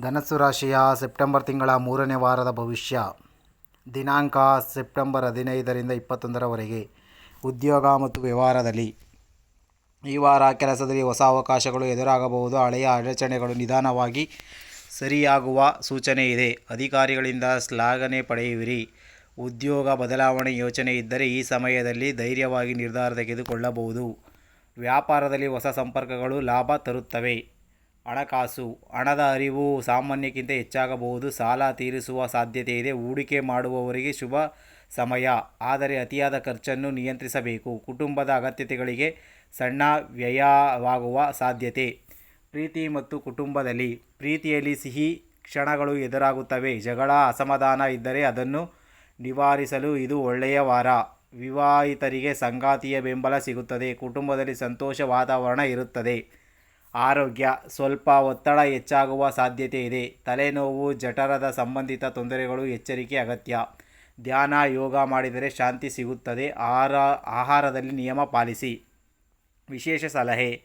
ಧನಸ್ಸು ರಾಶಿಯ ಸೆಪ್ಟೆಂಬರ್ ತಿಂಗಳ ಮೂರನೇ ವಾರದ ಭವಿಷ್ಯ. ದಿನಾಂಕ ಸೆಪ್ಟೆಂಬರ್ ಹದಿನೈದರಿಂದ ಇಪ್ಪತ್ತೊಂದರವರೆಗೆ. ಉದ್ಯೋಗ ಮತ್ತು ವ್ಯವಹಾರದಲ್ಲಿ. ಈ ವಾರ ಕೆಲಸದಲ್ಲಿ ಹೊಸ ಅವಕಾಶಗಳು ಎದುರಾಗಬಹುದು. ಹಳೆಯ ಅಡಚಣೆಗಳು ನಿಧಾನವಾಗಿ ಸರಿಯಾಗುವ ಸೂಚನೆ ಇದೆ. ಅಧಿಕಾರಿಗಳಿಂದ ಶ್ಲಾಘನೆ ಪಡೆಯುವಿರಿ. ಉದ್ಯೋಗ ಬದಲಾವಣೆ ಯೋಚನೆ ಇದ್ದರೆ ಈ ಸಮಯದಲ್ಲಿ ಧೈರ್ಯವಾಗಿ ನಿರ್ಧಾರ ತೆಗೆದುಕೊಳ್ಳಬಹುದು. ವ್ಯಾಪಾರದಲ್ಲಿ ಹೊಸ ಸಂಪರ್ಕಗಳು ಲಾಭ ತರುತ್ತವೆ. ಹಣಕಾಸು, ಹಣದ ಅರಿವು ಸಾಮಾನ್ಯಕ್ಕಿಂತ ಹೆಚ್ಚಾಗಬಹುದು. ಸಾಲ ತೀರಿಸುವ ಸಾಧ್ಯತೆ ಇದೆ. ಹೂಡಿಕೆ ಮಾಡುವವರಿಗೆ ಶುಭ ಸಮಯ. ಆದರೆ ಅತಿಯಾದ ಖರ್ಚನ್ನು ನಿಯಂತ್ರಿಸಬೇಕು. ಕುಟುಂಬದ ಅಗತ್ಯತೆಗಳಿಗೆ ಸಣ್ಣ ವ್ಯಯವಾಗುವ ಸಾಧ್ಯತೆ. ಪ್ರೀತಿ ಮತ್ತು ಕುಟುಂಬದಲ್ಲಿ ಪ್ರೀತಿಯಲ್ಲಿ ಸಿಹಿ ಕ್ಷಣಗಳು ಎದುರಾಗುತ್ತವೆ. ಜಗಳ, ಅಸಮಾಧಾನ ಇದ್ದರೆ ಅದನ್ನು ನಿವಾರಿಸಲು ಇದು ಒಳ್ಳೆಯ ವಾರ. ವಿವಾಹಿತರಿಗೆ ಸಂಗಾತಿಯ ಬೆಂಬಲ ಸಿಗುತ್ತದೆ. ಕುಟುಂಬದಲ್ಲಿ ಸಂತೋಷ ವಾತಾವರಣ ಇರುತ್ತದೆ. ಆರೋಗ್ಯ, ಸ್ವಲ್ಪ ಒತ್ತಡ ಹೆಚ್ಚಾಗುವ ಸಾಧ್ಯತೆ ಇದೆ. ತಲೆನೋವು, ಜಠರದ ಸಂಬಂಧಿತ ತೊಂದರೆಗಳು ಎಚ್ಚರಿಕೆ ಅಗತ್ಯ. ಧ್ಯಾನ, ಯೋಗ ಮಾಡಿದರೆ ಶಾಂತಿ ಸಿಗುತ್ತದೆ. ಆಹಾರ ಆಹಾರದಲ್ಲಿ ನಿಯಮ ಪಾಲಿಸಿ. ವಿಶೇಷ ಸಲಹೆ.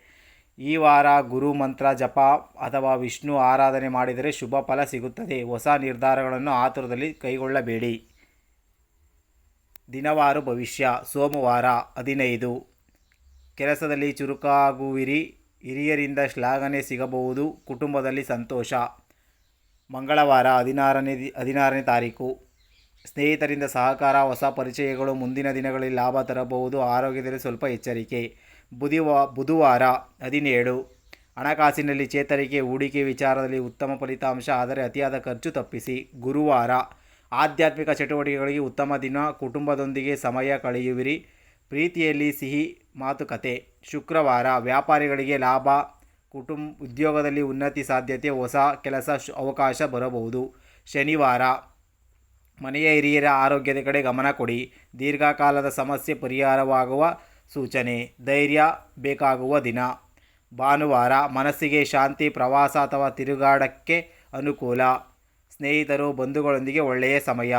ಈ ವಾರ ಗುರು ಮಂತ್ರ ಜಪ ಅಥವಾ ವಿಷ್ಣು ಆರಾಧನೆ ಮಾಡಿದರೆ ಶುಭ ಫಲ ಸಿಗುತ್ತದೆ. ಹೊಸ ನಿರ್ಧಾರಗಳನ್ನು ಆತುರದಲ್ಲಿ ಕೈಗೊಳ್ಳಬೇಡಿ. ದಿನವಾರು ಭವಿಷ್ಯ. ಸೋಮವಾರ ಹದಿನೈದು. ಕೆಲಸದಲ್ಲಿ ಚುರುಕಾಗುವಿರಿ. ಹಿರಿಯರಿಂದ ಶ್ಲಾಘನೆ ಸಿಗಬಹುದು, ಕುಟುಂಬದಲ್ಲಿ ಸಂತೋಷ. ಮಂಗಳವಾರ ಹದಿನಾರನೇ ದಿ- ಹದಿನಾರನೇ ತಾರೀಕು. ಸ್ನೇಹಿತರಿಂದ ಸಹಕಾರ, ಹೊಸ ಪರಿಚಯಗಳು, ಮುಂದಿನ ದಿನಗಳಲ್ಲಿ ಲಾಭ ತರಬಹುದು, ಆರೋಗ್ಯದಲ್ಲಿ ಸ್ವಲ್ಪ ಎಚ್ಚರಿಕೆ. ಬುಧಿವಾ, ಬುಧವಾರ ಹದಿನೇಳು. ಹಣಕಾಸಿನಲ್ಲಿ ಚೇತರಿಕೆ, ಹೂಡಿಕೆ ವಿಚಾರದಲ್ಲಿ ಉತ್ತಮ ಫಲಿತಾಂಶ, ಆದರೆ ಅತಿಯಾದ ಖರ್ಚು ತಪ್ಪಿಸಿ. ಗುರುವಾರ, ಆಧ್ಯಾತ್ಮಿಕ ಚಟುವಟಿಕೆಗಳಿಗೆ ಉತ್ತಮ ದಿನ, ಕುಟುಂಬದೊಂದಿಗೆ ಸಮಯ ಕಳೆಯುವಿರಿ. ಪ್ರೀತಿಯಲ್ಲಿ ಸಿಹಿ ಮಾತುಕತೆ. ಶುಕ್ರವಾರ ವ್ಯಾಪಾರಿಗಳಿಗೆ ಲಾಭ, ಕುಟುಂಬ ಉದ್ಯೋಗದಲ್ಲಿ ಉನ್ನತಿ ಸಾಧ್ಯತೆ, ಹೊಸ ಕೆಲಸ ಅವಕಾಶ ಬರಬಹುದು. ಶನಿವಾರ ಮನೆಯ ಹಿರಿಯರ ಆರೋಗ್ಯದ ಕಡೆ ಗಮನ ಕೊಡಿ. ದೀರ್ಘಕಾಲದ ಸಮಸ್ಯೆ ಪರಿಹಾರವಾಗುವ ಸೂಚನೆ. ಧೈರ್ಯ ಬೇಕಾಗುವ ದಿನ. ಭಾನುವಾರ ಮನಸ್ಸಿಗೆ ಶಾಂತಿ, ಪ್ರವಾಸ ಅಥವಾ ತಿರುಗಾಡಕ್ಕೆ ಅನುಕೂಲ. ಸ್ನೇಹಿತರು, ಬಂಧುಗಳೊಂದಿಗೆ ಒಳ್ಳೆಯ ಸಮಯ.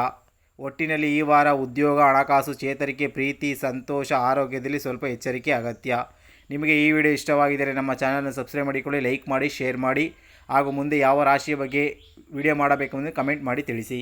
ಒಟ್ಟಿನಲ್ಲಿ ಈ ವಾರ ಉದ್ಯೋಗ, ಹಣಕಾಸು, ಚೇತರಿಕೆ, ಪ್ರೀತಿ, ಸಂತೋಷ, ಆರೋಗ್ಯದಲ್ಲಿ ಸ್ವಲ್ಪ ಎಚ್ಚರಿಕೆ, ಅಗತ್ಯ. ನಿಮಗೆ ಈ ವಿಡಿಯೋ ಇಷ್ಟವಾಗಿದ್ದರೆ ನಮ್ಮ ಚಾನಲನ್ನು ಸಬ್ಸ್ಕ್ರೈಬ್ ಮಾಡಿಕೊಳ್ಳಿ, ಲೈಕ್ ಮಾಡಿ, ಶೇರ್ ಮಾಡಿ ಹಾಗೂ ಮುಂದೆ ಯಾವ ರಾಶಿಯ ಬಗ್ಗೆ ವಿಡಿಯೋ ಮಾಡಬೇಕು ಅಂದರೆ ಕಮೆಂಟ್ ಮಾಡಿ ತಿಳಿಸಿ.